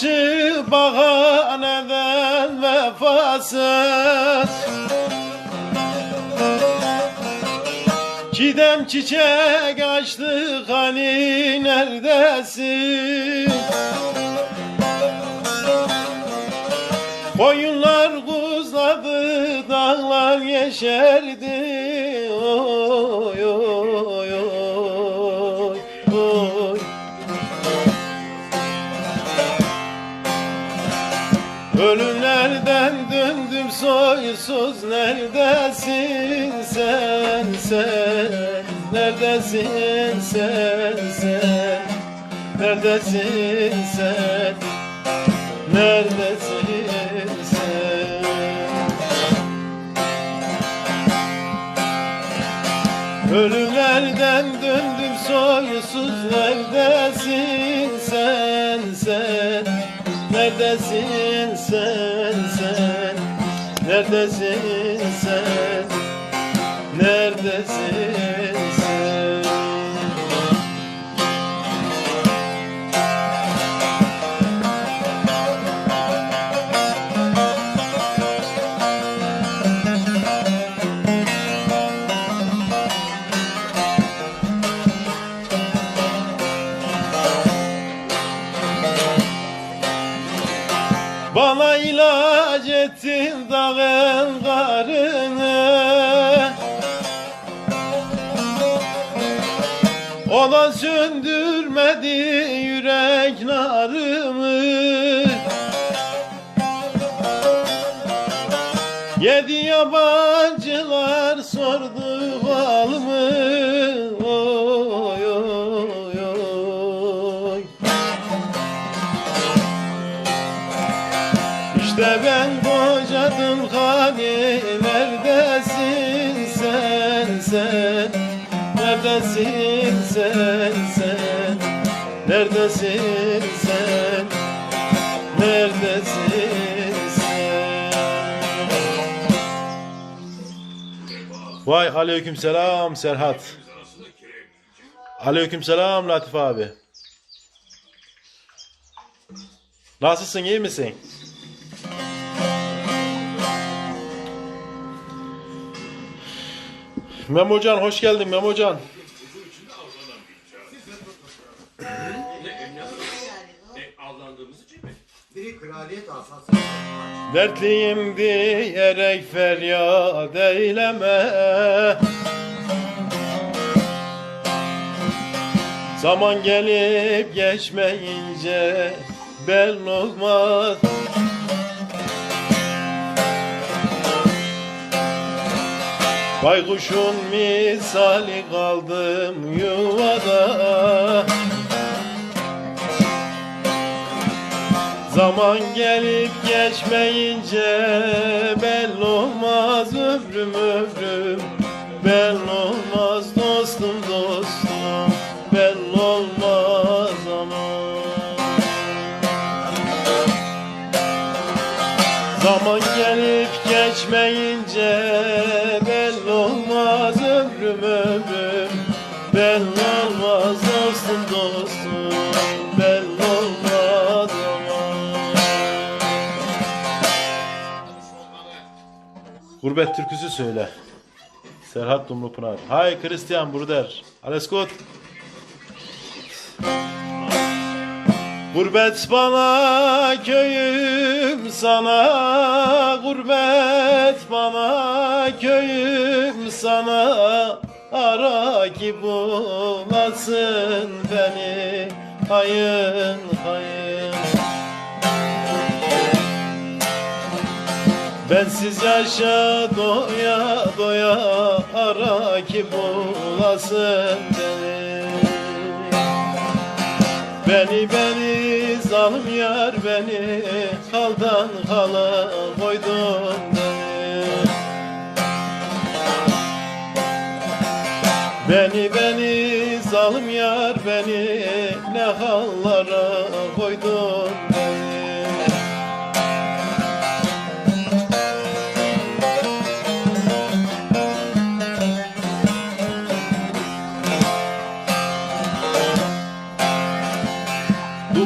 Kışı bahaneden vefasız Çiğdem çiçek açtı hani neredesin? Koyunlar kuzladı, dağlar yeşerdi. Sen neredesin sen sen? Neredesin sen? Neredesin sen? Ölümlerden döndüm soysuz neredesin sen sen? Neredesin sen sen? Neredesin sen Neredesin Bana ilaç ettin dağın karını söndürmedi yürek narımı. Yedi yabancılar sordu halımı İşte ben kocadım hani neredesin sen sen Neredesin sen sen? Neredesin sen? Neredesin sen? Vay aleyküm selam Serhat. Aleyküm selam Latif abi. Nasılsın iyi misin? Memocan hoş geldin Memocan. Biri kraliyet asası. Dertliyim diyerek feryat eyleme. Zaman gelip geçmeyince belli olmaz. Baykuşun misali kaldım yuvada. Zaman gelip geçmeyince belli olmaz ömrüm ömrüm Gurbet türküsü söyle. Serhat Dumlupınar Hay Christian Bruder. Alles gut Gurbet bana köyüm sana. Gurbet bana köyüm sana. Ara ki bulasın beni. Hayın hayın Bensiz yaşa doya doya Ara ki bulasın beni. Beni beni zalim yar beni Haldan hala koydun beni. Beni beni zalim yar beni Ne hallara koydun beni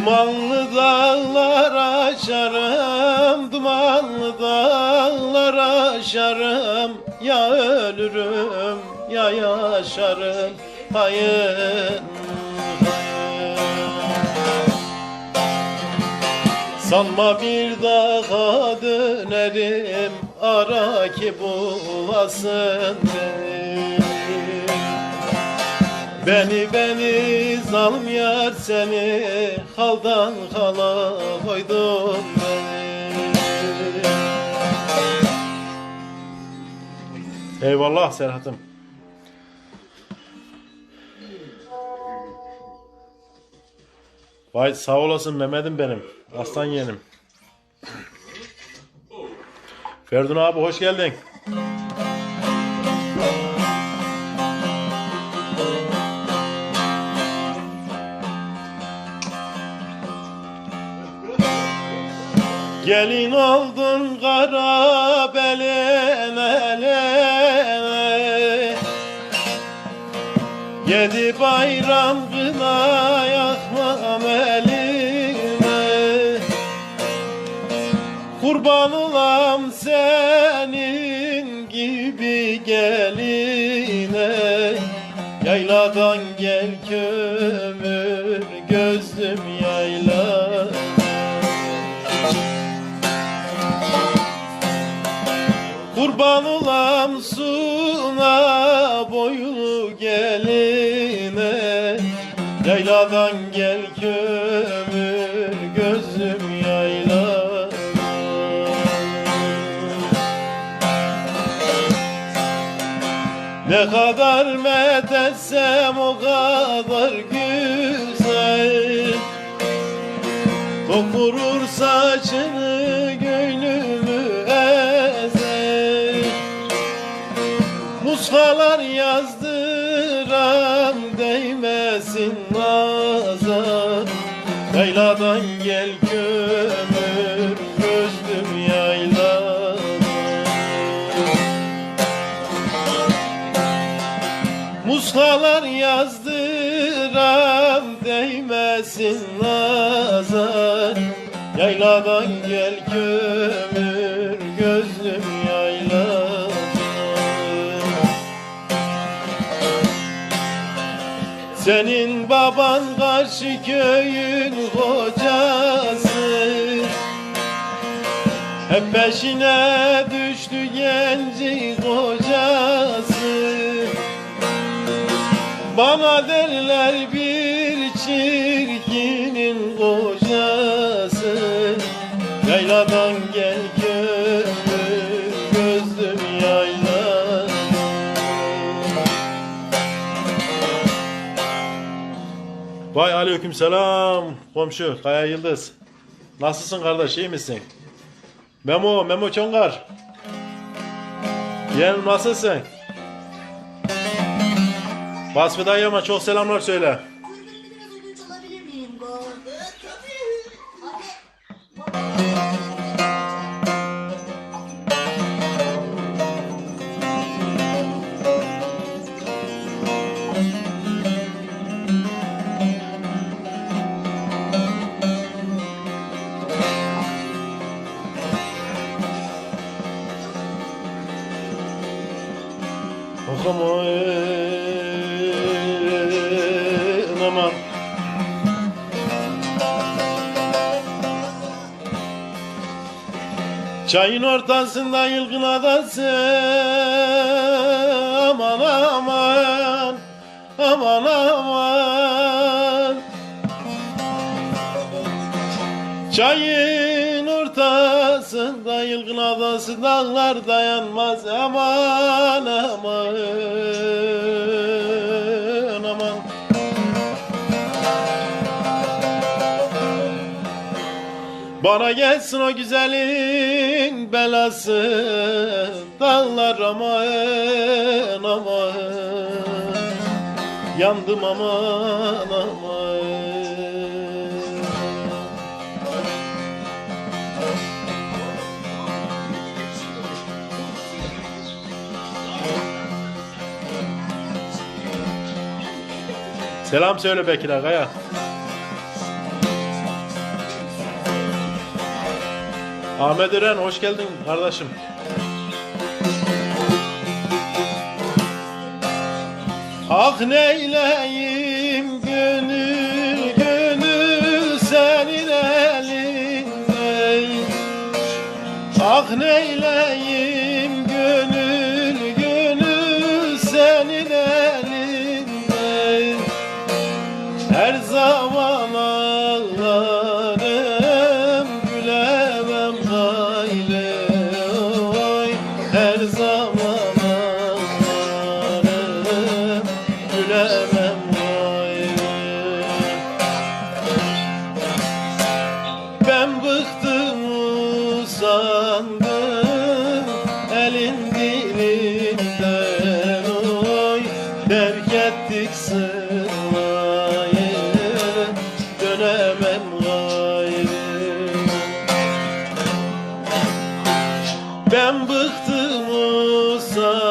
Dumanlı dağlar aşarım, dumanlı dağlar aşarım. Ya ölürüm ya yaşarım. Hayır. Sanma bir daha dönerim ara ki bulasın beni Beni beni zalim yar seni haldan hala koydun beni Eyvallah Serhat'ım. Vay sağ olasın Mehmet'im benim. Aslan yeğenim. Ferdun abi hoş geldin. Gelin oldun kara belenele Yedi bayram kına yakmam elime. Kurban olam senin gibi geline. Yayladan gel kömür Kurban olam suna boylu geline Yayladan gel kömür gözüm yayla. Ne kadar methetsem o kadar güzel. Dokurur saçını Muskalar yazdıram değmesin nazar. Yayladan gel kömür gözlüm yayladan Muskalar yazdıram değmesin nazar. Yayladan gel kömür Senin baban karşı köyün hocası Hep peşine düştü genci kocası. Bana derler bir çirkinin kocası. Yayladan gel Vay aleyküm selam komşu Kaya Yıldız. Nasılsın kardeş iyi misin? Memo, Memo Çongar. Yeğenim nasılsın? Vasfi dayıma çok selamlar söyle. Okumayın aman. Çayın ortasında yılgın adası aman aman aman aman Çayın ortasında yılgın adası dağlar dayanmaz. Aman aman aman. Bana gelsin o güzelin belası Dağlar aman aman. Yandım aman aman Selam söyle Bekir Aga'ya. Ahmet Ören hoş geldin kardeşim. Ah neyleyim ben bıktım usandım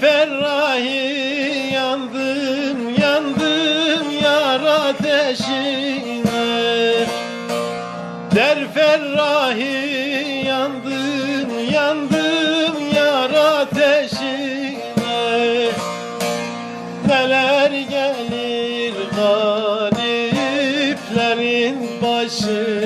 Ferrahi yandım yandım yar ateşine. Der Ferrahi yandım yandım yar ateşine. Neler gelir gariplerin başına